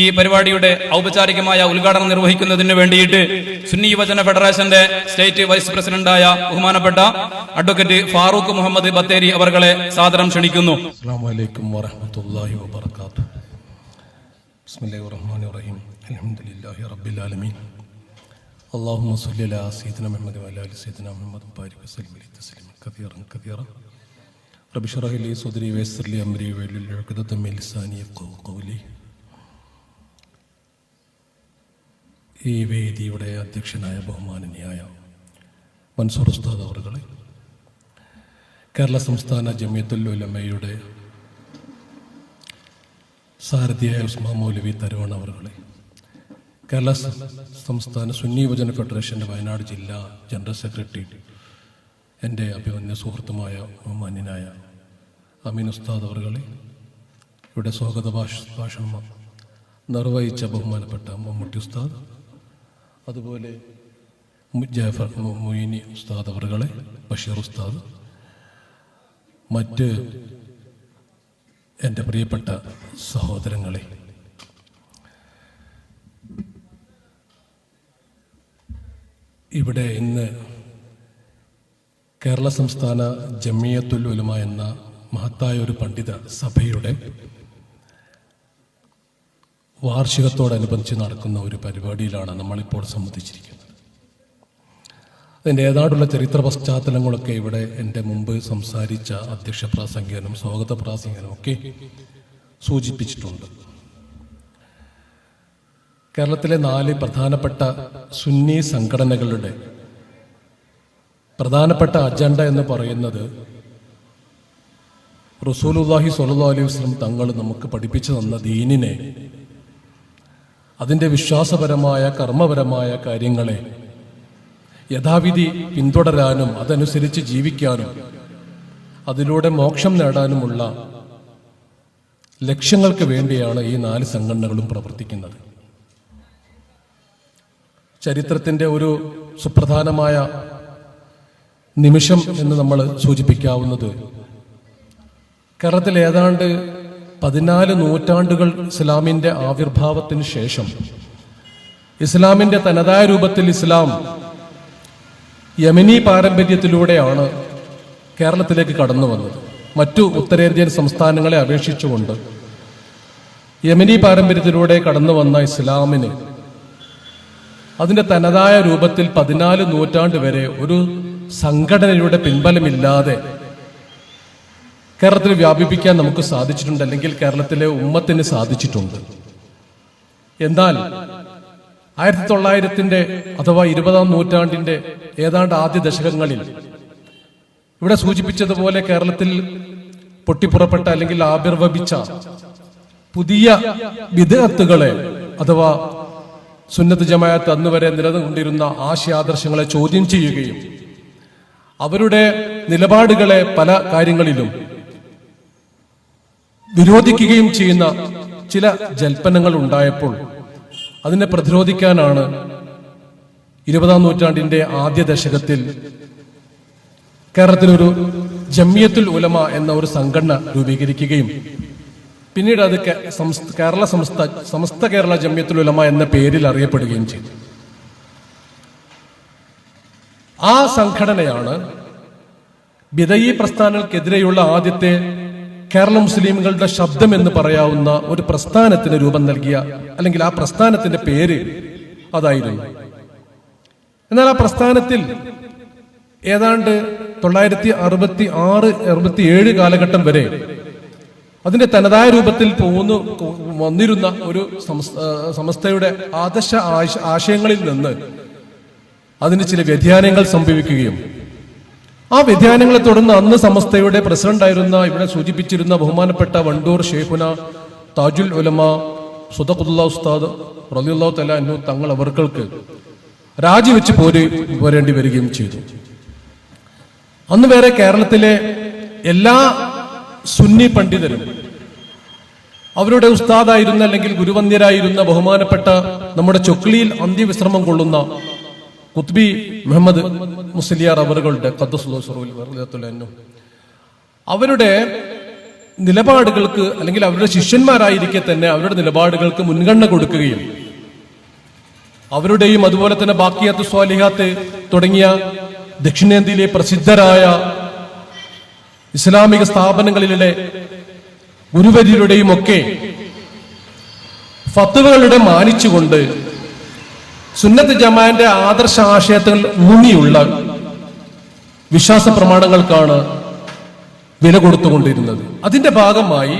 ഈ പരിപാടിയുടെ ഔപചാരികമായ ഉദ്ഘാടനം നിർവഹിക്കുന്നതിന് വേണ്ടിയിട്ട് സുന്നി യുവജന ഫെഡറേഷന്റെ സ്റ്റേറ്റ് വൈസ് പ്രസിഡന്റായ ബഹുമാനപ്പെട്ട അഡ്വക്കേറ്റ് ഫാറൂഖ് മുഹമ്മദ് ബത്തേരി അവർകളെ സാദരം ക്ഷണിക്കുന്നു السلام عليكم ورحمة الله وبركاته بسم الله الرحمن الرحيم الحمد لله رب العالمين اللهم صل على سيدنا محمد وعلى ال سيدنا محمد وبارك وسلم عليه تسليما كثيرا كثيرا رب اشرح لي صدري ويسر لي امري واحلل عقدة من لساني يفقهوا قولي ഈ വേദിയുടെ അധ്യക്ഷനായ ബഹുമാനനീയായ മൻസൂർ ഉസ്താദ് അവറുകളെ കേരള സംസ്ഥാന ജമിയത്തുൽ ഉലമയുടെ സാരഥിയായ ഉസ്മാ മൗലവി തരുവൺ അവറുകളെ കേരള സംസ്ഥാന സുന്നി യുവജന ഫെഡറേഷന്റെ വയനാട് ജില്ലാ ജനറൽ സെക്രട്ടറി എന്റെ അഭിമന്യ സുഹൃത്തുമായ ബഹുമാന്യനായ അമീൻ ഉസ്താദ് അവറുകളെ ഇവിടെ സ്വാഗത ഭാഷ ഭാഷണം നിർവഹിച്ച ബഹുമാനപ്പെട്ട മമ്മൂട്ടി ഉസ്താദ് അതുപോലെ ജാഫർ മൊയ്നി ഉസ്താദ് അവറുകളെ ബഷീർ ഉസ്താദ് മറ്റ് എന്റെ പ്രിയപ്പെട്ട സഹോദരങ്ങളെ. ഇവിടെ ഇന്ന് കേരള സംസ്ഥാന ജമിയത്തുൽ ഉലമ എന്ന മഹത്തായ ഒരു പണ്ഡിത സഭയുടെ വാർഷികത്തോടനുബന്ധിച്ച് നടക്കുന്ന ഒരു പരിപാടിയിലാണ് നമ്മളിപ്പോൾ സംബന്ധിച്ചിരിക്കുന്നത്. അതിന്റെ ഏതാണ്ടുള്ള ചരിത്ര പശ്ചാത്തലങ്ങളൊക്കെ ഇവിടെ എന്റെ മുമ്പ് സംസാരിച്ച അധ്യക്ഷ പ്രാസംഗികനും സ്വാഗത പ്രാസംഗികനും ഒക്കെ സൂചിപ്പിച്ചിട്ടുണ്ട്. കേരളത്തിലെ നാല് പ്രധാനപ്പെട്ട സുന്നി സംഘടനകളുടെ പ്രധാനപ്പെട്ട അജണ്ട എന്ന് പറയുന്നത് റസൂലുല്ലാഹി സ്വല്ലല്ലാഹു അലൈഹി വസ്ലം തങ്ങൾ നമുക്ക് പഠിപ്പിച്ചു തന്ന ദീനിനെ അതിന്റെ വിശ്വാസപരമായ കർമ്മപരമായ കാര്യങ്ങളെ യഥാവിധി പിന്തുടരാനും അതനുസരിച്ച് ജീവിക്കാനും അതിലൂടെ മോക്ഷം നേടാനുമുള്ള ലക്ഷ്യങ്ങൾക്ക് വേണ്ടിയാണ് ഈ നാല് സംഘടനകളും പ്രവർത്തിക്കുന്നത്. ചരിത്രത്തിന്റെ ഒരു സുപ്രധാനമായ നിമിഷം എന്ന് നമ്മൾ സൂചിപ്പിക്കാവുന്നത് കേരളത്തിൽ ഏതാണ്ട് പതിനാല് നൂറ്റാണ്ടുകൾ ഇസ്ലാമിന്റെ ആവിർഭാവത്തിന് ശേഷം ഇസ്ലാമിന്റെ തനതായ രൂപത്തിൽ ഇസ്ലാം യമനി പാരമ്പര്യത്തിലൂടെയാണ് കേരളത്തിലേക്ക് കടന്നു വന്നത്. മറ്റു ഉത്തരേന്ത്യൻ സംസ്ഥാനങ്ങളെ അപേക്ഷിച്ചുകൊണ്ട് യമനി പാരമ്പര്യത്തിലൂടെ കടന്നു വന്ന ഇസ്ലാമിന് അതിന്റെ തനതായ രൂപത്തിൽ പതിനാല് നൂറ്റാണ്ട് വരെ ഒരു സംഘടനയുടെ പിൻബലമില്ലാതെ കേരളത്തിൽ വ്യാപിപ്പിക്കാൻ നമുക്ക് സാധിച്ചിട്ടുണ്ട് അല്ലെങ്കിൽ കേരളത്തിലെ ഉമ്മത്തിന് സാധിച്ചിട്ടുണ്ട്. എന്നാൽ ആയിരത്തി തൊള്ളായിരത്തിന്റെ അഥവാ ഇരുപതാം നൂറ്റാണ്ടിന്റെ ഏതാണ്ട് ആദ്യ ദശകങ്ങളിൽ ഇവിടെ സൂചിപ്പിച്ചതുപോലെ കേരളത്തിൽ പൊട്ടിപ്പുറപ്പെട്ട അല്ലെങ്കിൽ ആവിർഭവിച്ച പുതിയ വിദഗത്തുകളെ അഥവാ സുന്നത്ത് ജമായത്ത് അന്ന് വരെ നിലനിന്നിരുന്ന ആശയാദർശങ്ങളെ ചോദ്യം ചെയ്യുകയും അവരുടെ നിലപാടുകളെ പല കാര്യങ്ങളിലും വിരോധിക്കുകയും ചെയ്യുന്ന ചില ജൽപ്പനങ്ങൾ ഉണ്ടായപ്പോൾ അതിനെ പ്രതിരോധിക്കാനാണ് ഇരുപതാം നൂറ്റാണ്ടിന്റെ ആദ്യ ദശകത്തിൽ കേരളത്തിലൊരു ജമിയത്തുൽ ഉലമ എന്ന ഒരു സംഘടന രൂപീകരിക്കുകയും പിന്നീട് അത് കേരള സംസ്ഥ സമസ്ത കേരള ജമ്യത്തുൽ ഉലമ എന്ന പേരിൽ അറിയപ്പെടുകയും ചെയ്തു. ആ സംഘടനയാണ് ബിദയി പ്രസ്ഥാനങ്ങൾക്കെതിരെയുള്ള ആദ്യത്തെ കേരള മുസ്ലിമുകളുടെ ശബ്ദം എന്ന് പറയാവുന്ന ഒരു പ്രസ്ഥാനത്തിന് രൂപം നൽകിയ അല്ലെങ്കിൽ ആ പ്രസ്ഥാനത്തിന്റെ പേര് അതായിരുന്നു. എന്നാൽ ആ പ്രസ്ഥാനത്തിൽ ഏതാണ്ട് തൊള്ളായിരത്തി അറുപത്തി ആറ് അറുപത്തി ഏഴ് കാലഘട്ടം വരെ അതിന്റെ തനതായ രൂപത്തിൽ പോന്നു വന്നിരുന്ന ഒരു സംസ്ഥ- സംസ്ഥയുടെ ആദർശ ആശയങ്ങളിൽ നിന്ന് അതിന് ചില വ്യതിയാനങ്ങൾ സംഭവിക്കുകയും ആ വ്യതിയാനങ്ങളെ തുടർന്ന് അന്ന് സമസ്തയുടെ പ്രസിഡന്റായിരുന്ന ഇവിടെ സൂചിപ്പിച്ചിരുന്ന ബഹുമാനപ്പെട്ട വണ്ടൂർ ഷേഖുന താജുൽ ഉലമ സുദഖുല്ല ഉസ്താദ് റലിയുള്ള തല എന്നു തങ്ങൾ അവർക്കൾക്ക് രാജിവെച്ച് പോര് പോരേണ്ടി വരികയും ചെയ്തു. അന്ന് വേറെ കേരളത്തിലെ എല്ലാ സുന്നി പണ്ഡിതരും അവരുടെ ഉസ്താദായിരുന്ന അല്ലെങ്കിൽ ഗുരുവന്യരായിരുന്ന ബഹുമാനപ്പെട്ട നമ്മുടെ ചൊക്ലിയിൽ അന്ത്യവിശ്രമം കൊള്ളുന്ന കുത്ബി മുഹമ്മദ് മുസ്ലിയാർ അവറുകളുടെ അൻഹു. അവരുടെ നിലപാടുകൾക്ക് അല്ലെങ്കിൽ അവരുടെ ശിഷ്യന്മാരായിരിക്കെ തന്നെ അവരുടെ നിലപാടുകൾക്ക് മുൻഗണന കൊടുക്കുകയും അവരുടെയും അതുപോലെ തന്നെ ബാക്കിയാത്ത് സ്വാലിഹാത്ത് തുടങ്ങിയ ദക്ഷിണേന്ത്യയിലെ പ്രസിദ്ധരായ ഇസ്ലാമിക സ്ഥാപനങ്ങളിലെ ഗുരുവര്യരുടെയും ഒക്കെ ഫത്തുവകളുടെ മാനിച്ചുകൊണ്ട് സുന്നത്ത് ജമാന്റെ ആദർശ ആശയത്തിൽ ഊന്നിയുള്ള വിശ്വാസ പ്രമാണങ്ങൾക്കാണ് വില കൊടുത്തുകൊണ്ടിരുന്നത്. അതിന്റെ ഭാഗമായി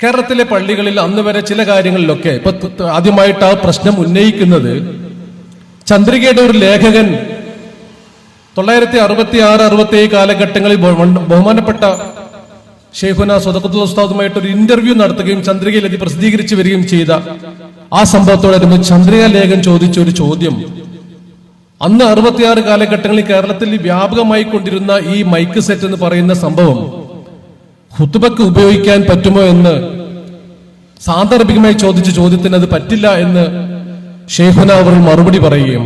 കേരളത്തിലെ പള്ളികളിൽ അന്ന് വരെ ചില കാര്യങ്ങളിലൊക്കെ ഇപ്പൊ ആദ്യമായിട്ട് ആ പ്രശ്നം ഉന്നയിക്കുന്നത് ചന്ദ്രികയുടെ ഒരു ലേഖകൻ തൊള്ളായിരത്തി അറുപത്തി ആറ് അറുപത്തി ഏഴ് കാലഘട്ടങ്ങളിൽ ബഹുമാനപ്പെട്ട ഷെയ്ഖുന സ്വതക്കത്തുള്ള ഒരു ഇന്റർവ്യൂ നടത്തുകയും ചന്ദ്രികയിൽ അത് പ്രസിദ്ധീകരിച്ചു വരികയും ചെയ്ത ആ സംഭവത്തോടനുബന്ധിച്ച് ചന്ദ്രിക ലേഖൻ ചോദിച്ച ഒരു ചോദ്യം. അന്ന് അറുപത്തിയാറ് കാലഘട്ടങ്ങളിൽ കേരളത്തിൽ വ്യാപകമായി കൊണ്ടിരുന്ന ഈ മൈക്ക് സെറ്റ് എന്ന് പറയുന്ന സംഭവം ഹുത്തുബക്ക് ഉപയോഗിക്കാൻ പറ്റുമോ എന്ന് സാന്ദർഭികമായി ചോദിച്ച ചോദ്യത്തിന് അത് പറ്റില്ല എന്ന് ഷെയ്ഖുന അവർ മറുപടി പറയുകയും.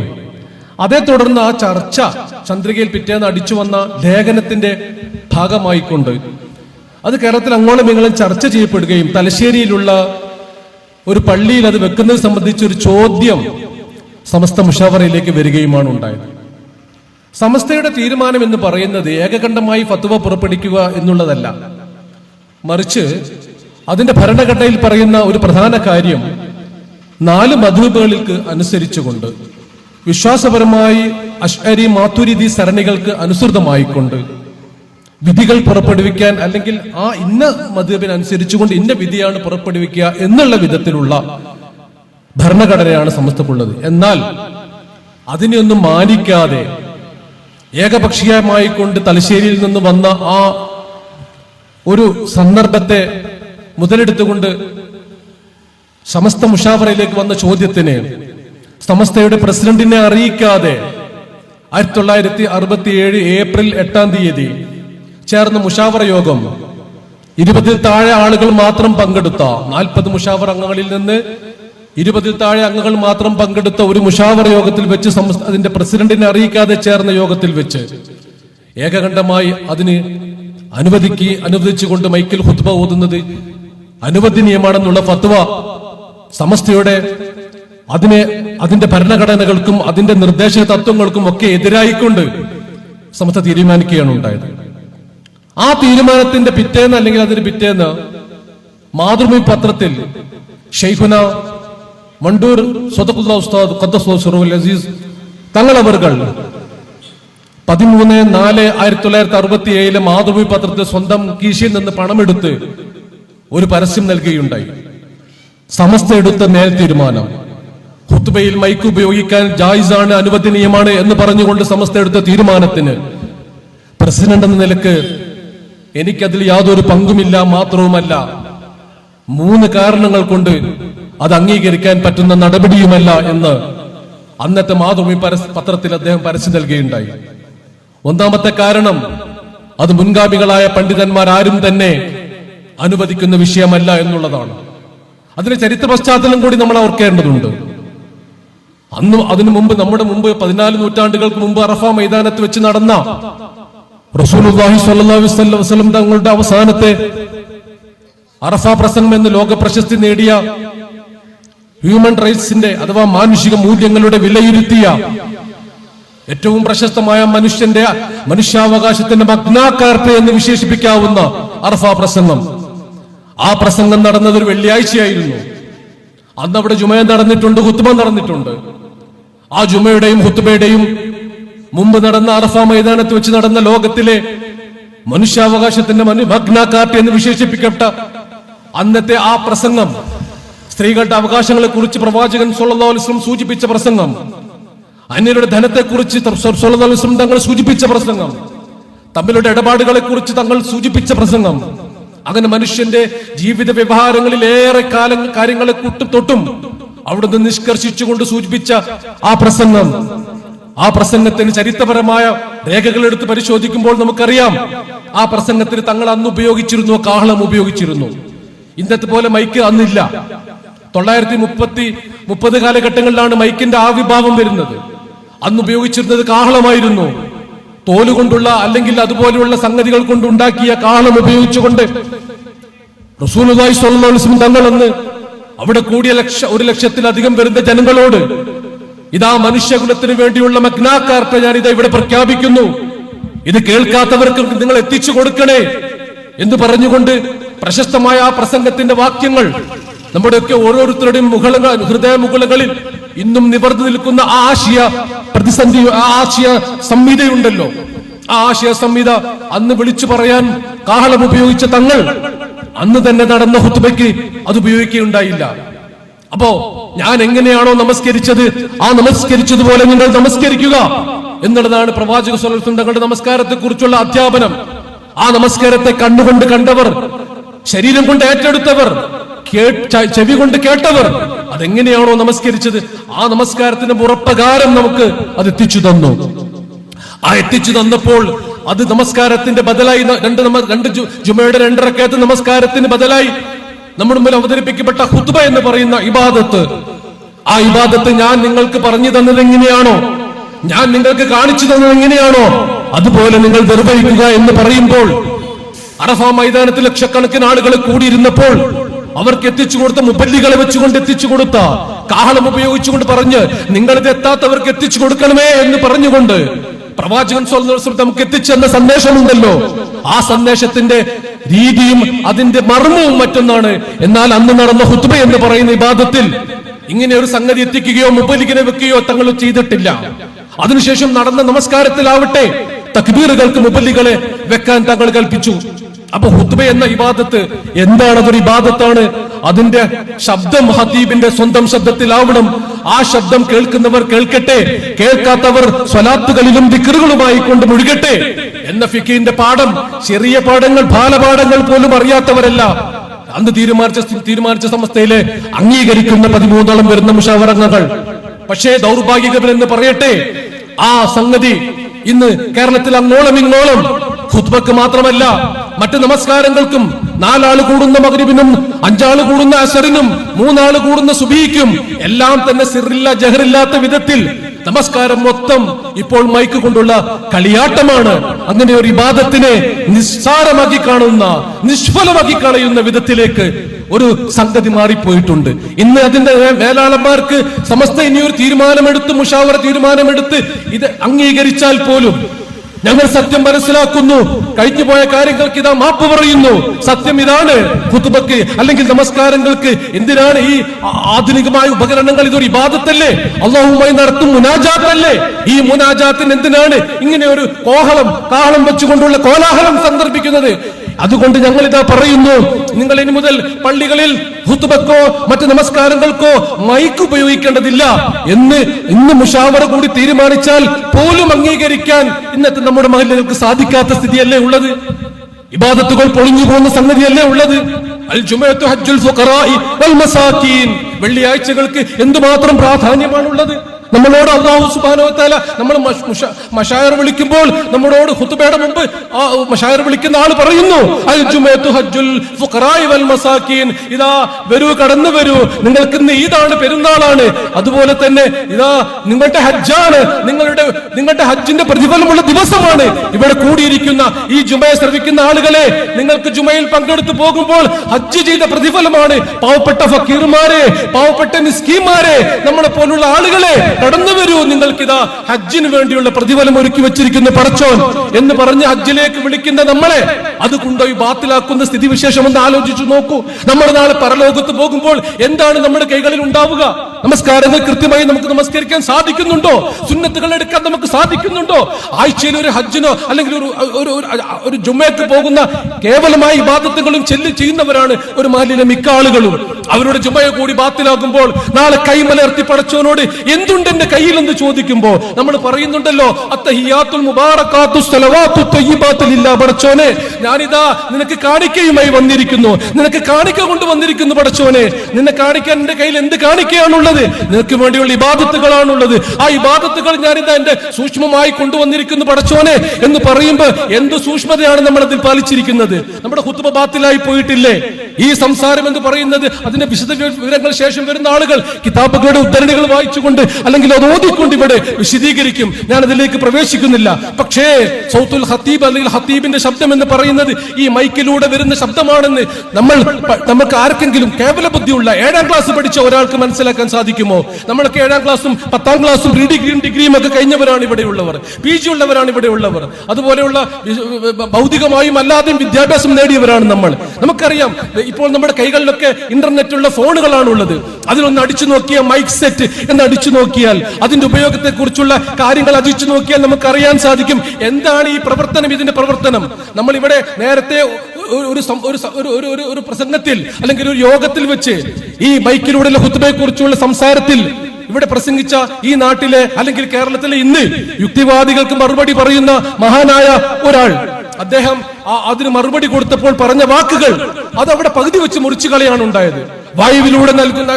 അതേ തുടർന്ന് ആ ചർച്ച ചന്ദ്രികയിൽ പിറ്റേന്ന് അടിച്ചു വന്ന ലേഖനത്തിന്റെ ഭാഗമായിക്കൊണ്ട് അത് കേരളത്തിൽ അങ്ങോളം ഇങ്ങോളം ചർച്ച ചെയ്യപ്പെടുകയും തലശ്ശേരിയിലുള്ള ഒരു പള്ളിയിൽ അത് വെക്കുന്നത് സംബന്ധിച്ച് ഒരു ചോദ്യം സമസ്ത മുഷാവറയിലേക്ക് വരികയുമാണ് ഉണ്ടായത്. സമസ്തയുടെ തീരുമാനം എന്ന് പറയുന്നത് ഏകകണ്ഠമായി ഫത്വ പുറപ്പെടുവിക്കുക എന്നുള്ളതല്ല. മറിച്ച് അതിന്റെ ഭരണഘടനയിൽ പറയുന്ന ഒരു പ്രധാന കാര്യം നാല് മധുബുകൾക്ക് അനുസരിച്ചുകൊണ്ട് വിശ്വാസപരമായി അഷ്അരി മാത്തുരിതി സരണികൾക്ക് അനുസൃതമായിക്കൊണ്ട് വിധികൾ പുറപ്പെടുവിക്കാൻ അല്ലെങ്കിൽ ആ ഇന്ന അനുസരിച്ചുകൊണ്ട് ഇന്ന വിധിയാണ് പുറപ്പെടുവിക്കുക എന്നുള്ള വിധത്തിലുള്ള ഭരണഘടനയാണ് സമസ്തക്കുള്ളത്. എന്നാൽ അതിനെയൊന്നും മാനിക്കാതെ ഏകപക്ഷീയമായി കൊണ്ട് തലശ്ശേരിയിൽ നിന്ന് വന്ന ആ ഒരു സന്ദർഭത്തെ മുതലെടുത്തുകൊണ്ട് സമസ്ത മുഷാഫറയിലേക്ക് വന്ന ചോദ്യത്തിന് സമസ്തയുടെ പ്രസിഡന്റിനെ അറിയിക്കാതെ ആയിരത്തി തൊള്ളായിരത്തി അറുപത്തി ഏഴ് ഏപ്രിൽ എട്ടാം തീയതി ചേർന്ന മുഷാവറ യോഗം. ഇരുപതിൽ താഴെ ആളുകൾ മാത്രം പങ്കെടുത്ത നാൽപ്പത് മുഷാവർ അംഗങ്ങളിൽ നിന്ന് ഇരുപതിൽ താഴെ അംഗങ്ങൾ മാത്രം പങ്കെടുത്ത ഒരു മുഷാവർ യോഗത്തിൽ വെച്ച് അതിന്റെ പ്രസിഡന്റിനെ അറിയിക്കാതെ ചേർന്ന യോഗത്തിൽ വെച്ച് ഏകകണ്ഠമായി അതിന് അനുവദിക്ക് അനുവദിച്ചുകൊണ്ട് മൈക്കിൽ ഹുത്ബ ഓതുന്നത് അനുവദനീയമാണെന്നുള്ള ഫത്വ സമസ്തയുടെ അതിനെ അതിന്റെ ഭരണഘടനകൾക്കും അതിന്റെ നിർദ്ദേശ തത്വങ്ങൾക്കും ഒക്കെ എതിരായിക്കൊണ്ട് സമസ്ത തീരുമാനിക്കുകയാണ് ഉണ്ടായത്. ആ തീരുമാനത്തിന്റെ പിറ്റേന്ന് അല്ലെങ്കിൽ അതിന് പിറ്റേന്ന് മാതൃഭൂമി പത്രത്തിൽ ഷെയ്ഖുന മണ്ടൂർ സ്വതക്കുല്ല ഉസ്താദ് അസീസ് തങ്ങളവർകൾ പതിമൂന്ന് നാല് ആയിരത്തി തൊള്ളായിരത്തി അറുപത്തി ഏഴിലെ മാതൃഭൂമി പത്രത്തിൽ സ്വന്തം കീശയിൽ നിന്ന് പണമെടുത്ത് ഒരു പരസ്യം നൽകുകയുണ്ടായി. സമസ്ത എടുത്ത മേൽ തീരുമാനം. ഹുത്തുബയിൽ മൈക്ക് ഉപയോഗിക്കാൻ ജായിസാണ് അനുവദനീയമാണ് എന്ന് പറഞ്ഞുകൊണ്ട് സമസ്ത എടുത്ത തീരുമാനത്തിന് പ്രസിഡന്റ് എന്ന നിലയ്ക്ക് എനിക്കതിൽ യാതൊരു പങ്കുമില്ല മാത്രവുമല്ല. മൂന്ന് കാരണങ്ങൾ കൊണ്ട് അത് അംഗീകരിക്കാൻ പറ്റുന്ന നടപടിയുമല്ല എന്ന് അന്നത്തെ മാതൃഭൂമി പത്രത്തിൽ അദ്ദേഹം പരസ്യം നൽകുകയുണ്ടായി. ഒന്നാമത്തെ കാരണം അത് മുൻഗാമികളായ പണ്ഡിതന്മാർ ആരും തന്നെ അനുവദിക്കുന്ന വിഷയമല്ല എന്നുള്ളതാണ്. അതിന്റെ ചരിത്ര പശ്ചാത്തലം കൂടി നമ്മൾ ഓർക്കേണ്ടതുണ്ട്. അന്ന് അതിനു മുമ്പ് നമ്മുടെ മുമ്പ് പതിനാല് നൂറ്റാണ്ടുകൾക്ക് മുമ്പ് അറഫ മൈതാനത്ത് വെച്ച് നടന്ന റസൂലുള്ളാഹി സ്വല്ലല്ലാഹി അലൈഹി വസല്ലം തങ്ങളുടെ അവസാനത്തെ അറഫ പ്രസംഗം എന്ന് ലോക പ്രശസ്തി നേടിയ ഹ്യൂമൻ റൈറ്റ്സിന്റെ അഥവാ മാനുഷിക മൂല്യങ്ങളുടെ വിലയിരുത്തിയ ഏറ്റവും പ്രശസ്തമായ മനുഷ്യന്റെ മനുഷ്യാവകാശത്തിന്റെ മഗ്നാകാർത്ത എന്ന് വിശേഷിപ്പിക്കാവുന്ന അറഫ പ്രസംഗം. ആ പ്രസംഗം നടന്നത് ഒരു വെള്ളിയാഴ്ചയായിരുന്നു. അന്ന് അവിടെ ജുമയം നടന്നിട്ടുണ്ട് ഹുത്തുബ നടന്നിട്ടുണ്ട്. ആ ജുമയുടെയും ഹുത്തുബയുടെയും മുമ്പ് നടന്ന അറഫ മൈതാനത്ത് വെച്ച് നടന്ന ലോകത്തിലെ മനുഷ്യാവകാശത്തിന്റെ മനു ഭഗ്നാകാർട്ട് എന്ന് വിശേഷിപ്പിക്കപ്പെട്ട അന്നത്തെ ആ പ്രസംഗം സ്ത്രീകളുടെ അവകാശങ്ങളെ കുറിച്ച് പ്രവാചകൻ വസല്ലം സൂചിപ്പിച്ച പ്രസംഗം അന്യരുടെ ധനത്തെ കുറിച്ച് അലൈഹി തങ്ങൾ സൂചിപ്പിച്ച പ്രസംഗം തമ്മിലുള്ള ഇടപാടുകളെ കുറിച്ച് തങ്ങൾ സൂചിപ്പിച്ച പ്രസംഗം. അങ്ങനെ മനുഷ്യന്റെ ജീവിത വ്യവഹാരങ്ങളിൽ ഏറെ കാലം കാര്യങ്ങളെ കൂട്ടും തൊട്ടും അവിടുന്ന് നിഷ്കർഷിച്ചുകൊണ്ട് സൂചിപ്പിച്ച ആ പ്രസംഗം. ആ പ്രസംഗത്തിന് ചരിത്രപരമായ രേഖകൾ എടുത്ത് പരിശോധിക്കുമ്പോൾ നമുക്കറിയാം. ആ പ്രസംഗത്തിന് തങ്ങൾ അന്ന് ഉപയോഗിച്ചിരുന്നു കാഹളം ഉപയോഗിച്ചിരുന്നു. ഇന്നത്തെ പോലെ മൈക്ക് അന്നില്ല. തൊള്ളായിരത്തി മുപ്പത്തി മുപ്പത് കാലഘട്ടങ്ങളിലാണ് മൈക്കിന്റെ ആവിഭാവം വരുന്നത്. അന്ന് ഉപയോഗിച്ചിരുന്നത് കാഹളമായിരുന്നു. തോലുകൊണ്ടുള്ള അല്ലെങ്കിൽ അതുപോലെയുള്ള സംഗതികൾ കൊണ്ട് ഉണ്ടാക്കിയ കാഹളം ഉപയോഗിച്ചുകൊണ്ട് അലൈഹി വസല്ലം തങ്ങൾ അന്ന് അവിടെ കൂടിയ ലക്ഷ ഒരു ലക്ഷത്തിലധികം വരുന്ന ജനങ്ങളോട് ഇതാ മനുഷ്യകുലത്തിന് വേണ്ടിയുള്ള മഗ്നാക്കാർട്ട് ഞാൻ ഇതാ ഇവിടെ പ്രഖ്യാപിക്കുന്നു. ഇത് കേൾക്കാത്തവർക്ക് നിങ്ങൾ എത്തിച്ചു കൊടുക്കണേ എന്ന് പറഞ്ഞുകൊണ്ട് പ്രശസ്തമായ ആ പ്രസംഗത്തിന്റെ വാക്യങ്ങൾ നമ്മുടെയൊക്കെ ഓരോരുത്തരുടെയും മുകളങ്ങൾ ഹൃദയ മുകളകളിൽ ഇന്നും നിവർന്നു നിൽക്കുന്ന ആ ആശയ പ്രതിസന്ധി ആ ആശയ സംഹിതയുണ്ടല്ലോ. ആ ആശയ സംഹിത അന്ന് വിളിച്ചു പറയാൻ കാഹളം ഉപയോഗിച്ച തങ്ങൾ അന്ന് തന്നെ നടന്ന ഹുത്തുബയ്ക്ക് അത് ഉപയോഗിക്കുകയുണ്ടായില്ല. അപ്പോ ഞാൻ എങ്ങനെയാണോ നമസ്കരിച്ചത് ആ നമസ്കരിച്ചതുപോലെ നിങ്ങൾ നമസ്കരിക്കുക എന്നുള്ളതാണ് പ്രവാചക സ്വലത്തും തങ്ങളുടെ നമസ്കാരത്തെ കുറിച്ചുള്ള അധ്യാപനം. ആ നമസ്കാരത്തെ കണ്ണുകൊണ്ട് കണ്ടവർ ശരീരം കൊണ്ട് ഏറ്റെടുത്തവർ ചെവി കൊണ്ട് കേട്ടവർ അതെങ്ങനെയാണോ നമസ്കരിച്ചത് ആ നമസ്കാരത്തിന്റെ മുറപ്രകാരം നമുക്ക് അത് എത്തിച്ചു തന്നു. ആ എത്തിച്ചു തന്നപ്പോൾ അത് നമസ്കാരത്തിന്റെ ബദലായി രണ്ട് രണ്ട് ജുമയുടെ രണ്ടരക്കകത്ത് നമസ്കാരത്തിന് ബദലായി. നമ്മുടെ മുമ്പിൽ അവതരിപ്പിക്കപ്പെട്ട ഹുദ്ബ എന്ന് പറയുന്ന ഇബാദത്ത്. ആ ഇബാദത്ത് ഞാൻ നിങ്ങൾക്ക് പറഞ്ഞു തന്നത് എങ്ങനെയാണോ? ഞാൻ നിങ്ങൾക്ക് കാണിച്ചു തന്നത് എങ്ങനെയാണോ? അതുപോലെ നിങ്ങൾ നിർവഹിക്കുക എന്ന് പറയുമ്പോൾ അറഫ മൈതാനത്തിൽ ലക്ഷക്കണക്കിന് ആളുകൾ കൂടിയിരുന്നപ്പോൾ അവർക്ക് എത്തിച്ചു കൊടുത്ത മുബല്ലികളെ വെച്ചുകൊണ്ട് എത്തിച്ചു കൊടുത്ത കാഹളം ഉപയോഗിച്ചുകൊണ്ട് പറഞ്ഞ് നിങ്ങളിത് എത്താത്തവർക്ക് എത്തിച്ചു കൊടുക്കണമേ എന്ന് പറഞ്ഞുകൊണ്ട് പ്രവാചകൻ നമുക്ക് എത്തിച്ചെന്ന സന്ദേശമുണ്ടല്ലോ. ആ സന്ദേശത്തിന്റെ രീതിയും അതിന്റെ മർമ്മവും മറ്റൊന്നാണ്. എന്നാൽ അന്ന് നടന്ന ഹുത്തുബ എന്ന് പറയുന്ന വിവാദത്തിൽ ഇങ്ങനെ ഒരു സംഗതി എത്തിക്കുകയോ മുപ്പലിക്കിനെ വെക്കുകയോ തങ്ങൾ ചെയ്തിട്ടില്ല. അതിനുശേഷം നടന്ന നമസ്കാരത്തിലാവട്ടെ തക്ബീറുകൾക്ക് മുപ്പല്ലികളെ വെക്കാൻ തങ്ങൾ കൽപ്പിച്ചു. അപ്പൊ ഹുത്തുബ എന്ന ഇബാദത്ത് എന്താണ് അതൊരു ഇബാദത്താണ്? അതിന്റെ ശബ്ദം ഹദീബിന്റെ സ്വന്തം ശബ്ദത്തിലാവണം. ആ ശബ്ദം കേൾക്കുന്നവർ കേൾക്കട്ടെ. കേൾക്കാത്തവർ സ്വലാത്തുകളിലും ദിക്കറുകളുമായി കൊണ്ട് മുഴുകട്ടെ. എന്ന ഫിക്കിന്റെ പാഠം ചെറിയ പാഠങ്ങൾ ബാലപാഠങ്ങൾ പോലും അറിയാത്തവരല്ല. അന്ന് തീരുമാനിച്ച തീരുമാനിച്ച സംസ്ഥയിലെ അംഗീകരിക്കുന്ന പതിമൂന്നോളം വരുന്ന മുഷാവറങ്ങൾ പക്ഷേ ദൗർഭാഗ്യകരം എന്ന് പറയട്ടെ ആ സംഗതി ഇന്ന് കേരളത്തിൽ അങ്ങോളം ഇങ്ങോളം ഖുത്ബക്ക് മാത്രമല്ല മറ്റു നമസ്കാരങ്ങൾക്കും നാലാൾ കൂടുന്ന മകരിബിനും അഞ്ചാൾ കൂടുന്ന അസറിനും മൂന്നാൾ കൂടുന്ന സുബീക്കും എല്ലാം തന്നെ സിറില്ല ജഹറില്ലാത്ത വിധത്തിൽ നമസ്കാരം മൊത്തം ഇപ്പോൾ മൈക്ക് കൊണ്ടുള്ള കളിയാട്ടമാണ്. അങ്ങനെ ഒരു വിവാദത്തിനെ നിസ്സാരമാക്കി കാണുന്ന നിഷ്ഫലമാക്കി കളയുന്ന വിധത്തിലേക്ക് ഒരു സംഗതി മാറിപ്പോയിട്ടുണ്ട്. ഇന്ന് അതിന്റെ മേലാളന്മാർക്ക് സമസ്ത ഇനിയൊരു തീരുമാനമെടുത്ത് മുഷാവറ തീരുമാനമെടുത്ത് ഇത് അംഗീകരിച്ചാൽ പോലും ഞങ്ങൾ സത്യം മനസ്സിലാക്കുന്നു. കഴിഞ്ഞു പോയ കാര്യങ്ങൾക്ക് ഇതാ മാപ്പ് പറയുന്നു. സത്യം ഇതാണ് കുത്തുബക്ക് അല്ലെങ്കിൽ നമസ്കാരങ്ങൾക്ക് എന്തിനാണ് ഈ ആധുനികമായ ഉപകരണങ്ങൾ ഇതൊരു ഇബാദത്തല്ലേ? അള്ളാഹുമായി നടത്തും മുനാജാത്തല്ലേ ഈ മുനാജാത്തിന് എന്തിനാണ് ഇങ്ങനെ ഒരു കോഹളം കാഹളം വെച്ചുകൊണ്ടുള്ള കോലാഹലം സന്ദർഭിക്കുന്നത്? അതുകൊണ്ട് ഞങ്ങൾ ഇതാ പറയുന്നു നിങ്ങൾ ഇനി മുതൽ പള്ളികളിൽ ഹുത്തുബക്കോ മറ്റ് നമസ്കാരങ്ങൾക്കോ മൈക്ക് ഉപയോഗിക്കേണ്ടതില്ല എന്ന് ഇന്ന് മുഷാവറ കൂടി തീരുമാനിച്ചാൽ പോലും അംഗീകരിക്കാൻ ഇന്നത്തെ നമ്മുടെ മഹിളകൾക്ക് സാധിക്കാത്ത സ്ഥിതിയല്ലേ ഉള്ളത്? ഇബാദത്തുകൾ പൊളിഞ്ഞു പോകുന്ന സംഗതിയല്ലേ ഉള്ളത്? വെള്ളിയാഴ്ചകൾക്ക് എന്തുമാത്രം പ്രാധാന്യമാണുള്ളത്? നമ്മളോട് അള്ളാഹു സുബാനോ താല നമ്മൾ മഷായർ വിളിക്കുമ്പോൾ നമ്മളോട് ഹുത്തുബയുടെ മുമ്പ് മഷായർ വിളിക്കുന്ന ആൾ പറയുന്നു അൽ ഹജ്ജുൽ വൽ ഇതാ വരൂ കടന്നു വരൂ. നിങ്ങൾക്ക് ഇന്ന് ഈദാണ് പെരുന്നാളാണ്. അതുപോലെ തന്നെ ഇതാ നിങ്ങളുടെ ഹജ്ജാണ്. നിങ്ങളുടെ നിങ്ങളുടെ ഹജ്ജിന്റെ പ്രതിഫലമുള്ള ദിവസമാണ്. ഇവിടെ കൂടിയിരിക്കുന്ന ഈ ജുമയെ ശ്രവിക്കുന്ന ആളുകളെ നിങ്ങൾക്ക് ജുമയിൽ പങ്കെടുത്ത് പോകുമ്പോൾ ഹജ്ജ് ചെയ്ത പ്രതിഫലമാണ്. പാവപ്പെട്ട ഫക്കീർമാരെ പാവപ്പെട്ട മിസ്കീമാരെ നമ്മളെ പോലുള്ള ആളുകളെ കടന്നു വരൂ നിങ്ങൾക്കിതാ ഹജ്ജിന് വേണ്ടിയുള്ള പ്രതിഫലം ഒരുക്കി വെച്ചിരിക്കുന്നു പടച്ചോൻ എന്ന് പറഞ്ഞ് ഹജ്ജിലേക്ക് വിളിക്കുന്ന നമ്മളെ. അത് കൊണ്ടുപോയി ബാത്തിലാക്കുന്ന സ്ഥിതിവിശേഷം ഒന്ന് ആലോചിച്ചു നോക്കൂ. നമ്മൾ നാളെ പരലോകത്ത് പോകുമ്പോൾ എന്താണ് നമ്മുടെ കൈകളിൽ ഉണ്ടാവുക? നമസ്കാരങ്ങൾ കൃത്യമായി നമുക്ക് നമസ്കരിക്കാൻ സാധിക്കുന്നുണ്ടോ? സുന്നത്തുകൾ എടുക്കാൻ നമുക്ക് സാധിക്കുന്നുണ്ടോ? ആഴ്ചയിൽ ഒരു ഹജ്ജിനോ അല്ലെങ്കിൽ ഒരു ഒരു ഒരു- ജുമ്മയ്ക്ക് പോകുന്ന കേവലമായി ബാധത്തുകളും ചെല്ലി ചെയ്യുന്നവരാണ് ഒരു മാലിന്യ മിക്ക ആളുകളും. അവരുടെ ജുമയെ കൂടി ബാത്തിലാകുമ്പോൾ നാളെ കൈമലർത്തി പടച്ചവനോട് എന്തുണ്ട് എന്റെ കയ്യിൽ എന്ന് ചോദിക്കുമ്പോ നമ്മൾ പറയുന്നുണ്ടല്ലോ പടച്ചോനെ ഞാനിതാ നിനക്ക് കാണിക്കയുമായി വന്നിരിക്കുന്നു നിനക്ക് കാണിക്ക കൊണ്ട് വന്നിരിക്കുന്നു പടച്ചോനെ നിന്നെ കാണിക്കാൻ എന്റെ കയ്യിൽ എന്ത് കാണിക്കയാണുള്ളത്? നിനക്ക് വേണ്ടിയുള്ള ഇബാദത്തുകളാണുള്ളത്. ആ ഇബാദത്തുകൾ ഞാനിതാ എന്റെ സൂക്ഷ്മമായി കൊണ്ടുവന്നിരിക്കുന്നു പടച്ചോനെ എന്ന് പറയുമ്പോൾ എന്ത് സൂക്ഷ്മതയാണ് നമ്മൾ അതിൽ പാലിച്ചിരിക്കുന്നത്? നമ്മുടെ ഹുത്തുബ ബാത്തിലായി പോയിട്ടില്ലേ? ഈ സംസാരം എന്ന് പറയുന്നത് അതിന്റെ വിശദ വിവരങ്ങൾ ശേഷം വരുന്ന ആളുകൾ കിതാബുകളുടെ ഉദ്ധരണികൾ വായിച്ചുകൊണ്ട് അല്ലെങ്കിൽ അത് ഓതിക്കൊണ്ട് ഇവിടെ വിശദീകരിക്കും. ഞാൻ അതിലേക്ക് പ്രവേശിക്കുന്നില്ല. പക്ഷേ സൗത്തുൽ ഹത്തീബ് അല്ലെങ്കിൽ ഹത്തീബിന്റെ ശബ്ദം എന്ന് പറയുന്നത് ഈ മൈക്കിലൂടെ വരുന്ന ശബ്ദമാണെന്ന് നമ്മൾ നമുക്ക് ആർക്കെങ്കിലും കേവല ബുദ്ധിയുള്ള ഏഴാം ക്ലാസ് പഠിച്ച ഒരാൾക്ക് മനസ്സിലാക്കാൻ സാധിക്കുമോ? നമ്മളൊക്കെ ഏഴാം ക്ലാസ്സും പത്താം ക്ലാസ്സും പ്രീ ഡിഗ്രിയും ഡിഗ്രിയും ഒക്കെ കഴിഞ്ഞവരാണ് ഇവിടെയുള്ളവർ പി ജി ഉള്ളവരാണ് ഇവിടെയുള്ളവർ അതുപോലെയുള്ള ഭൗതികമായും അല്ലാതെയും വിദ്യാഭ്യാസം നേടിയവരാണ് നമ്മൾ. നമുക്കറിയാം ഇപ്പോൾ നമ്മുടെ കൈകളിലൊക്കെ ഇന്റർനെറ്റുള്ള ഫോണുകളാണ് ഉള്ളത് അതിലൊന്ന് അടിച്ചു നോക്കിയ മൈക്ക് സെറ്റ് എന്ന് അടിച്ചു നോക്കിയാൽ അതിന്റെ ഉപയോഗത്തെ കുറിച്ചുള്ള കാര്യങ്ങൾ അജിച്ചു നോക്കിയാൽ നമുക്ക് അറിയാൻ സാധിക്കും. എന്താണ് ഈ പ്രവർത്തനം ഇതിന്റെ പ്രവർത്തനം? നമ്മൾ ഇവിടെ നേരത്തെ ഒരു- ഒരു ഒരു പ്രസംഗത്തിൽ അല്ലെങ്കിൽ ഒരു യോഗത്തിൽ വെച്ച് ഈ ബൈക്കിലൂടെയുള്ള ഹുത്തുബയെ കുറിച്ചുള്ള സംസാരത്തിൽ ഇവിടെ പ്രസംഗിച്ച ഈ നാട്ടിലെ അല്ലെങ്കിൽ കേരളത്തിലെ ഇന്ന് യുക്തിവാദികൾക്ക് മറുപടി പറയുന്ന മഹാനായ ഒരാൾ അദ്ദേഹം അതിന് മറുപടി കൊടുത്തപ്പോൾ പറഞ്ഞ വാക്കുകൾ അത് അവിടെ പകുതി വെച്ച് മുറിച്ചു കളിയാണ് ഉണ്ടായത്. വായുവിലൂടെ നൽകുന്ന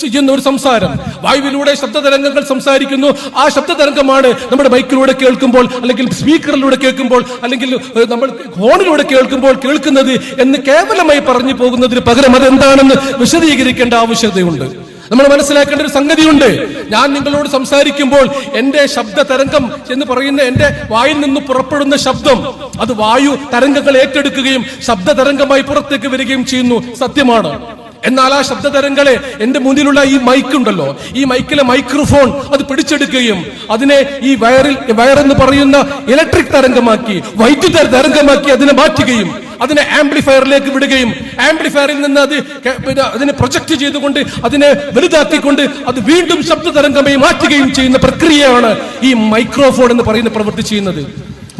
ചെയ്യുന്ന ഒരു സംസാരം. വായുവിലൂടെ ശബ്ദതരംഗങ്ങൾ സംസാരിക്കുന്നു. ആ ശബ്ദതരംഗമാണ് നമ്മുടെ ബൈക്കിലൂടെ കേൾക്കുമ്പോൾ അല്ലെങ്കിൽ സ്പീക്കറിലൂടെ കേൾക്കുമ്പോൾ അല്ലെങ്കിൽ നമ്മൾ ഫോണിലൂടെ കേൾക്കുമ്പോൾ കേൾക്കുന്നത് എന്ന് കേവലമായി പറഞ്ഞു പോകുന്നതിന് പകരം അതെന്താണെന്ന് വിശദീകരിക്കേണ്ട ആവശ്യതയുണ്ട്. നമ്മൾ മനസ്സിലാക്കേണ്ട ഒരു സംഗതിയുണ്ട്. ഞാൻ നിങ്ങളോട് സംസാരിക്കുമ്പോൾ എന്റെ ശബ്ദ തരംഗം എന്ന് പറയുന്ന എന്റെ വായിൽ നിന്ന് പുറപ്പെടുന്ന ശബ്ദം അത് വായു തരംഗങ്ങൾ ഏറ്റെടുക്കുകയും ശബ്ദ തരംഗമായി പുറത്തേക്ക് വരികയും ചെയ്യുന്നു. സത്യമാണ്? എന്നാൽ ആ ശബ്ദ തരംഗങ്ങളെ എന്റെ മുന്നിലുള്ള ഈ മൈക്ക് ഉണ്ടല്ലോ. ഈ മൈക്കിലെ മൈക്രോഫോൺ അത് പിടിച്ചെടുക്കുകയും അതിനെ ഈ വയറിൽ വയറെന്ന് പറയുന്ന ഇലക്ട്രിക് തരംഗമാക്കി വൈദ്യുത തരംഗമാക്കി അതിനെ മാറ്റുകയും അതിനെ ആംപ്ലിഫയറിലേക്ക് വിടുകയും ആംപ്ലിഫയറിൽ നിന്ന് അത് അതിനെ പ്രൊജക്ട് ചെയ്തുകൊണ്ട് അതിനെ വലുതാക്കിക്കൊണ്ട് അത് വീണ്ടും ശബ്ദ തരംഗമായി മാറ്റുകയും ചെയ്യുന്ന പ്രക്രിയയാണ് ഈ മൈക്രോഫോൺ എന്ന് പറയുന്ന പ്രവൃത്തി ചെയ്യുന്നത്.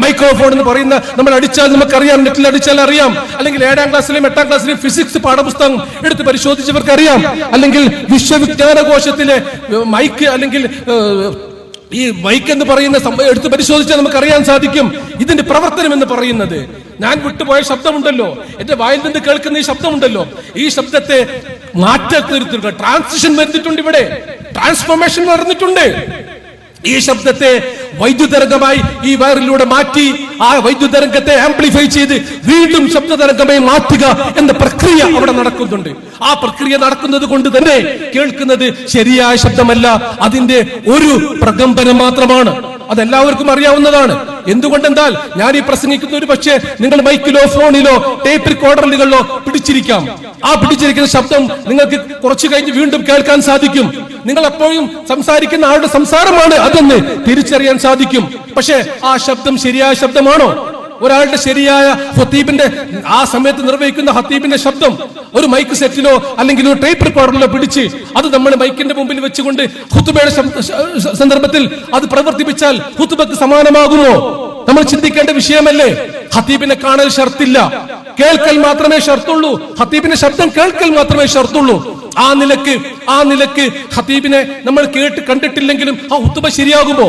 മൈക്രോഫോൺ എന്ന് പറയുന്ന നമ്മൾ അടിച്ചാൽ നമുക്കറിയാം നെറ്റിൽ അടിച്ചാൽ അറിയാം. അല്ലെങ്കിൽ ഏഴാം ക്ലാസ്സിലെയും എട്ടാം ക്ലാസ്സിലെയും ഫിസിക്സ് പാഠപുസ്തകം എടുത്ത് പരിശോധിച്ചവർക്ക് അറിയാം അല്ലെങ്കിൽ വിശ്വവിജ്ഞാന കോശത്തിലെ മൈക്ക് അല്ലെങ്കിൽ ഈ മൈക്ക് എന്ന് പറയുന്ന സംഭവം എടുത്ത് പരിശോധിച്ചാൽ നമുക്ക് അറിയാൻ സാധിക്കും. ഇതിന്റെ പ്രവർത്തനം എന്ന് പറയുന്നത്. ഞാൻ വിട്ടുപോയ ശബ്ദമുണ്ടല്ലോ. എന്റെ വായിൽ നിന്ന് കേൾക്കുന്ന ഈ ശബ്ദമുണ്ടല്ലോ. ഈ ശബ്ദത്തെ മാറ്റത്തിരുത്തുക ട്രാൻസിഷൻ വരുന്നിട്ടുണ്ട് ഇവിടെ. ട്രാൻസ്ഫോർമേഷൻ നടന്നിട്ടുണ്ട് ഈ ശബ്ദത്തെ വൈദ്യുതരംഗമായി ഈ വയറിലൂടെ മാറ്റി ആ വൈദ്യുതരംഗത്തെ ആംപ്ലിഫൈ ചെയ്ത് വീണ്ടും ശബ്ദതരംഗമായി മാറ്റുക എന്ന പ്രക്രിയ അവിടെ നടക്കുന്നുണ്ട്. ആ പ്രക്രിയ നടക്കുന്നത് കൊണ്ട് തന്നെ കേൾക്കുന്നത് ശരിയായ ശബ്ദമല്ല. അതിന്റെ ഒരു പ്രകമ്പനം മാത്രമാണ്. അതെല്ലാവർക്കും അറിയാവുന്നതാണ്. എന്തുകൊണ്ടെന്നാൽ ഞാൻ ഈ പ്രസംഗിക്കുന്ന ഒരു പക്ഷേ നിങ്ങൾ മൈക്കിലോ ഫോണിലോ ടേപ്പ് റെക്കോർഡറുകളിലോ പിടിച്ചിരിക്കാം. ആ പിടിച്ചിരിക്കുന്ന ശബ്ദം നിങ്ങൾക്ക് കുറച്ചു കഴിഞ്ഞ് വീണ്ടും കേൾക്കാൻ സാധിക്കും. നിങ്ങൾ എപ്പോഴും സംസാരിക്കുന്ന ആളുടെ സംസാരമാണ് അതെന്ന് തിരിച്ചറിയാൻ സാധിക്കും. പക്ഷേ ആ ശബ്ദം ശരിയായ ശബ്ദമാണോ? ഒരാളുടെ ശരിയായ ഹത്തീബിന്റെ ആ സമയത്ത് നിർവഹിക്കുന്ന ഹത്തീബിന്റെ ശബ്ദം ഒരു മൈക്ക് സെറ്റിലോ അല്ലെങ്കിൽ ഒരു ടേപ്പ് റെക്കോർഡറിലോ പിടിച്ച് അത് നമ്മൾ മൈക്കിന്റെ മുമ്പിൽ വെച്ചുകൊണ്ട് ഹുത്തുബയുടെ സന്ദർഭത്തിൽ അത് പ്രവർത്തിപ്പിച്ചാൽ ഹുത്തുബക്ക് സമാനമാകുമോ? നമ്മൾ ചിന്തിക്കേണ്ട വിഷയമല്ലേ? ഹത്തീബിനെ കാണൽ ഷർത്തില്ല. കേൾക്കൽ മാത്രമേ ഷർത്തുള്ളൂ. ഹത്തീബിന്റെ ശബ്ദം കേൾക്കൽ മാത്രമേ ഷർത്തുള്ളൂ. ആ നിലയ്ക്ക് ആ നിലയ്ക്ക് ഹത്തീബിനെ നമ്മൾ കേട്ട് കണ്ടിട്ടില്ലെങ്കിലും ആ ഹുത്തുബ ശരിയാകുമോ?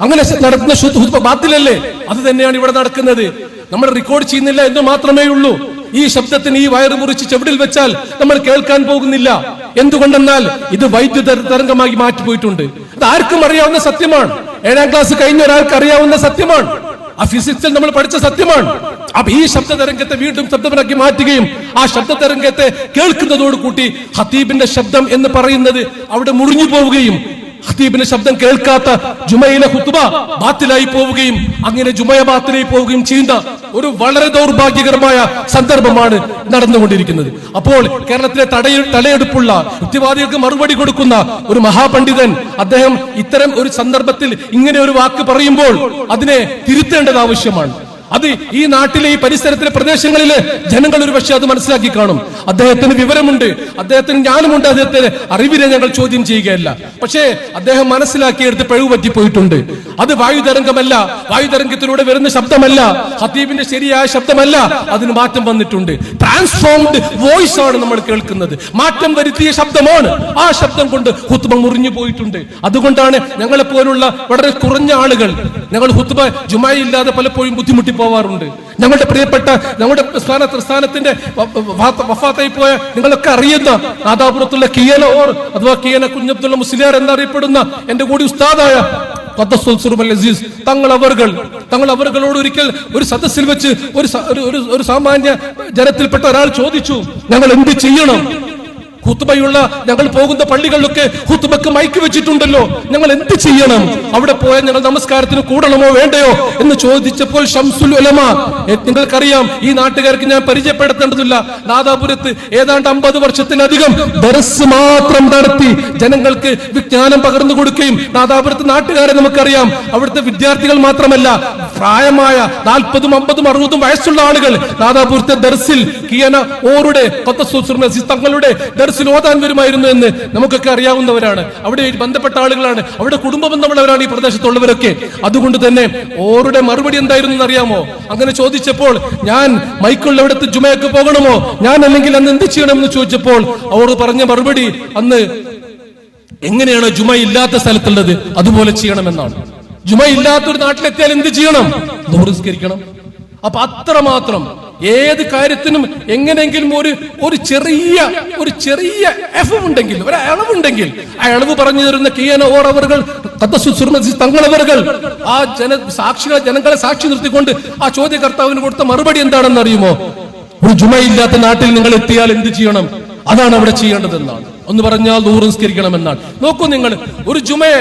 അങ്ങനെ നടത്തുന്ന ശുദ്ധ ഹുദ്ബ ബാത്തിലല്ലേ? അത് തന്നെയാണ് ഇവിടെ നടക്കുന്നത്. നമ്മൾ റെക്കോർഡ് ചെയ്യുന്നില്ല എന്ന് മാത്രമേ ഉള്ളൂ. ഈ ശബ്ദത്തിന് ഈ വയറ് മുറിച്ച് ചെവിടിൽ വെച്ചാൽ നമ്മൾ കേൾക്കാൻ പോകുന്നില്ല. എന്തുകൊണ്ടെന്നാൽ ഇത് വൈദ്യുത തരംഗമായി മാറ്റിപ്പോയിട്ടുണ്ട്. അത് ആർക്കും അറിയാവുന്ന സത്യമാണ്. ഏഴാം ക്ലാസ് കഴിഞ്ഞ ഒരാൾക്ക് അറിയാവുന്ന സത്യമാണ്. ആ ഫിസിക്സിൽ നമ്മൾ പഠിച്ച സത്യമാണ്. അപ്പൊ ഈ ശബ്ദ തരംഗത്തെ വീണ്ടും ശബ്ദമാക്കി മാറ്റുകയും ആ ശബ്ദ തരംഗത്തെ കേൾക്കുന്നതോട് കൂട്ടി ഹത്തീബിന്റെ ശബ്ദം എന്ന് പറയുന്നത് അവിടെ മുറിഞ്ഞു പോവുകയും ഹത്തീബിന്റെ ശബ്ദം കേൾക്കാത്ത ജുമയിലെ ഹുത്തുബ ബാത്തിലായി പോവുകയും അങ്ങനെ ജുമയ ബാത്തിലായി പോവുകയും ചെയ്യുന്ന ഒരു വളരെ ദൗർഭാഗ്യകരമായ സന്ദർഭമാണ് നടന്നുകൊണ്ടിരിക്കുന്നത്. അപ്പോൾ കേരളത്തിലെ തടയ തലയെടുപ്പുള്ള യുക്തിവാദികൾക്ക് മറുപടി കൊടുക്കുന്ന ഒരു മഹാപണ്ഡിതൻ അദ്ദേഹം ഇത്തരം ഒരു സന്ദർഭത്തിൽ ഇങ്ങനെ ഒരു വാക്ക് പറയുമ്പോൾ അതിനെ തിരുത്തേണ്ടത് ആവശ്യമാണ്. അത് ഈ നാട്ടിലെ ഈ പരിസരത്തിലെ പ്രദേശങ്ങളിലെ ജനങ്ങൾ ഒരു പക്ഷെ അത് മനസ്സിലാക്കി കാണും. അദ്ദേഹത്തിന് വിവരമുണ്ട്. അദ്ദേഹത്തിന് ജ്ഞാനമുണ്ട്. അദ്ദേഹത്തിന് അറിവിനെ ഞങ്ങൾ ചോദ്യം ചെയ്യുകയല്ല. പക്ഷേ അദ്ദേഹം മനസ്സിലാക്കിയെടുത്ത് പിഴവ് പറ്റിപ്പോയിട്ടുണ്ട് അത് വായുതരംഗമല്ല വായുതരംഗത്തിലൂടെ വരുന്ന ശബ്ദമല്ല. ഹത്തീബിന്റെ ശരിയായ ശബ്ദമല്ല. അതിന് മാറ്റം വന്നിട്ടുണ്ട്. ട്രാൻസ്ഫോംഡ് വോയിസ് ആണ് നമ്മൾ കേൾക്കുന്നത്. മാറ്റം വരുത്തിയ ശബ്ദമാണ്. ആ ശബ്ദം കൊണ്ട് ഹുത്തുബ മുറിഞ്ഞു പോയിട്ടുണ്ട്. അതുകൊണ്ടാണ് ഞങ്ങളെ പോലുള്ള വളരെ കുറഞ്ഞ ആളുകൾ. ഞങ്ങൾ ഹുത്തുബ ജുമായി ഇല്ലാതെ പലപ്പോഴും ബുദ്ധിമുട്ടി പോവാറുണ്ട്. ഞങ്ങളുടെ പ്രിയപ്പെട്ട ഞങ്ങളുടെ സ്ഥാന സ്ഥാനത്തിന്റെ വ- വ- വഫാത്തായി പോയ നിങ്ങളൊക്കെ അറിയുന്ന നാദാപുരത്തുള്ള കിയന ഓർ അഥവാ കിയന കുഞ്ഞബ്ദുള്ള മുസ്ലിയാർ എന്നറിയപ്പെടുന്ന എന്റെ കൂടി ഉസ്താദായ അസീസ് തങ്ങൾ അവർകൾ തങ്ങൾ അവർകളോട് ഒരിക്കൽ ഒരു സദസ്സിൽ വെച്ച് ഒരു ഒരു സാമാന്യ ജനത്തിൽപ്പെട്ട ഒരാൾ ചോദിച്ചു ഞങ്ങൾ എന്ത് ചെയ്യണം? ഹുത്തുബയുള്ള ഞങ്ങൾ പോകുന്ന പള്ളികളിലൊക്കെ ഹുത്തുബക്ക് മയക്കി വെച്ചിട്ടുണ്ടല്ലോ. ഞങ്ങൾ എന്ത് ചെയ്യണം? അവിടെ പോയാൽ ഞങ്ങൾ നമസ്കാരത്തിന് കൂടണമോ വേണ്ടയോ എന്ന് ചോദിച്ചപ്പോൾ ഷംസുൽ ഉലമ നിങ്ങൾക്കറിയാം ഈ നാട്ടുകാർക്ക് ഞാൻ പരിചയപ്പെടുത്തേണ്ടതില്ല. നാദാപുരത്ത് ഏതാണ്ട് അമ്പത് വർഷത്തിലധികം ദർസ് മാത്രം നടത്തി ജനങ്ങൾക്ക് വിജ്ഞാനം പകർന്നു കൊടുക്കുകയും നാദാപുരത്ത് നാട്ടുകാരെ നമുക്കറിയാം. അവിടുത്തെ വിദ്യാർത്ഥികൾ മാത്രമല്ല പ്രായമായ നാൽപ്പതും അമ്പതും അറുപതും വയസ്സുള്ള ആളുകൾ നാദാപുരത്തെ ദർസിൽ കിയന ഓറുടെ തങ്ങളുടെ അസീസ് ദർസിൽ ഓതാൻ വരുമായിരുന്നു എന്ന് നമുക്കൊക്കെ അറിയാവുന്നവരാണ്. അവിടെ ബന്ധപ്പെട്ട ആളുകളാണ്. അവിടെ കുടുംബ ബന്ധമുള്ളവരാണ് ഈ പ്രദേശത്തുള്ളവരൊക്കെ. അതുകൊണ്ട് തന്നെ ഓരുടെ മറുപടി എന്തായിരുന്നു എന്ന് അറിയാമോ? അങ്ങനെ ചോദിച്ചപ്പോൾ ഞാൻ മൈക്കുള്ളവിടത്ത് ജുമയൊക്കെ പോകണമോ? ഞാൻ അല്ലെങ്കിൽ അന്ന് എന്ത് ചെയ്യണമെന്ന് ചോദിച്ചപ്പോൾ അവർ പറഞ്ഞ മറുപടി അന്ന് എങ്ങനെയാണ് ജുമ ഇല്ലാത്ത സ്ഥലത്തുള്ളത്? അതുപോലെ ചെയ്യണമെന്നാണ്. ജുമ ഇല്ലാത്തൊരു നാട്ടിലെത്തിയാൽ എന്ത് ചെയ്യണം? നമസ്കരിക്കണം അപ്പൊ അത്രമാത്രം ഏത് കാര്യത്തിനും എങ്ങനെയെങ്കിലും ഒരു ഒരു ചെറിയ ഒരു ചെറിയ എഫ് ഉണ്ടെങ്കിൽ ഒരു അളവുണ്ടെങ്കിൽ ആ അളവ് പറഞ്ഞു തരുന്ന കിയന ഓറവറുകൾ തങ്ങളവറുകൾ ആ ജന സാക്ഷികളെ ജനങ്ങളെ സാക്ഷി നിർത്തിക്കൊണ്ട് ആ ചോദ്യകർത്താവിന് കൊടുത്ത മറുപടി എന്താണെന്ന് അറിയുമോ? ഒരു ജുമയില്ലാത്ത നാട്ടിൽ നിങ്ങൾ എത്തിയാൽ എന്ത് ചെയ്യണം? അതാണ് അവിടെ ചെയ്യേണ്ടതെന്നാണ്. ഒന്ന് പറഞ്ഞാൽ നൂറ് നിസ്കരിക്കണമെന്നാണ്. നോക്കൂ നിങ്ങൾ ഒരു ജുമയെ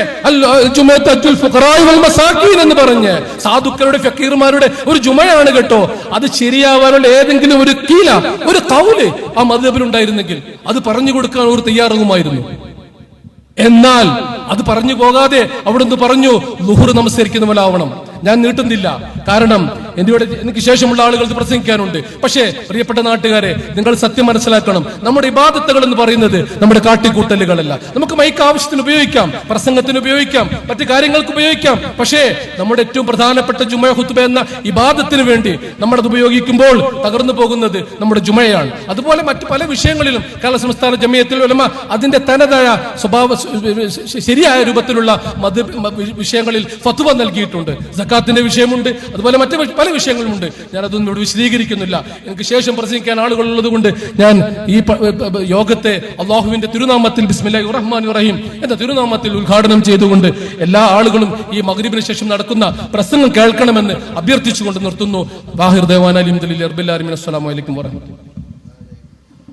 എന്ന് പറഞ്ഞ് സാധുക്കളുടെ ഫക്കീർമാരുടെ ഒരു ജുമയാണ് കേട്ടോ. അത് ശരിയാവാനുള്ള ഏതെങ്കിലും ഒരു കീല ഒരു കൗൽ ആ മധുബിലുണ്ടായിരുന്നെങ്കിൽ അത് പറഞ്ഞു കൊടുക്കാൻ ഒരു തയ്യാറാകുമായിരുന്നു എന്നാൽ അത് പറഞ്ഞു പോകാതെ അവിടുന്ന് പറഞ്ഞു ലുഹുർ നമസ്കരിക്കുന്നവരാവണം ഞാൻ നീട്ടുന്നില്ല. കാരണം എന്റെ ഇവിടെ എനിക്ക് ശേഷമുള്ള ആളുകൾ പ്രസംഗിക്കാനുണ്ട്. പക്ഷേ പ്രിയപ്പെട്ട നാട്ടുകാരെ നിങ്ങൾ സത്യം മനസ്സിലാക്കണം. നമ്മുടെ ഇബാദത്തുകൾ എന്ന് പറയുന്നത് നമ്മുടെ കാട്ടിക്കൂട്ടലുകളല്ല. നമുക്ക് മൈക്ക് ആവശ്യത്തിന് ഉപയോഗിക്കാം പ്രസംഗത്തിന് ഉപയോഗിക്കാം മറ്റു കാര്യങ്ങൾക്ക് ഉപയോഗിക്കാം. പക്ഷേ നമ്മുടെ ഏറ്റവും പ്രധാനപ്പെട്ട ജുമ ഹുത്തുബ എന്ന ഇബാദത്തിന് വേണ്ടി നമ്മളത് ഉപയോഗിക്കുമ്പോൾ തകർന്നു പോകുന്നത് നമ്മുടെ ജുമയാണ്. അതുപോലെ മറ്റു പല വിഷയങ്ങളിലും കേരള സംസ്ഥാന ജമയത്തിൽ ഉലമ അതിന്റെ തനതായ സ്വഭാവ ശരിയായ രൂപത്തിലുള്ള മത വിഷയങ്ങളിൽ ഫത്വ നൽകിയിട്ടുണ്ട്. സക്കാത്തിന്റെ വിഷയമുണ്ട് അതുപോലെ മറ്റു പല വിഷയങ്ങളുമുണ്ട്. ഞാൻ അതൊന്നും ഇവിടെ വിശദീകരിക്കുന്നില്ല. എനിക്ക് ശേഷം പ്രസംഗിക്കാൻ ആളുകൾ ഉള്ളത് കൊണ്ട് ഞാൻ ഈ യോഗത്തെ അള്ളാഹുവിന്റെ തിരുനാമത്തിൽ ബിസ്മില്ലാഹി റഹ്മാൻ റഹീം എന്ന തിരുനാമത്തിൽ ഉദ്ഘാടനം ചെയ്തുകൊണ്ട് എല്ലാ ആളുകളും ഈ മകരീബിന് ശേഷം നടക്കുന്ന പ്രസംഗം കേൾക്കണമെന്ന് അഭ്യർത്ഥിച്ചുകൊണ്ട് നിർത്തുന്നു. ബാഹിർ ദേവാൻ അലിം ദലീൽ അർബില്ലാറിമിൻ അസ്സലാമലൈക്കും വറഹ്മത്തുള്ളാഹി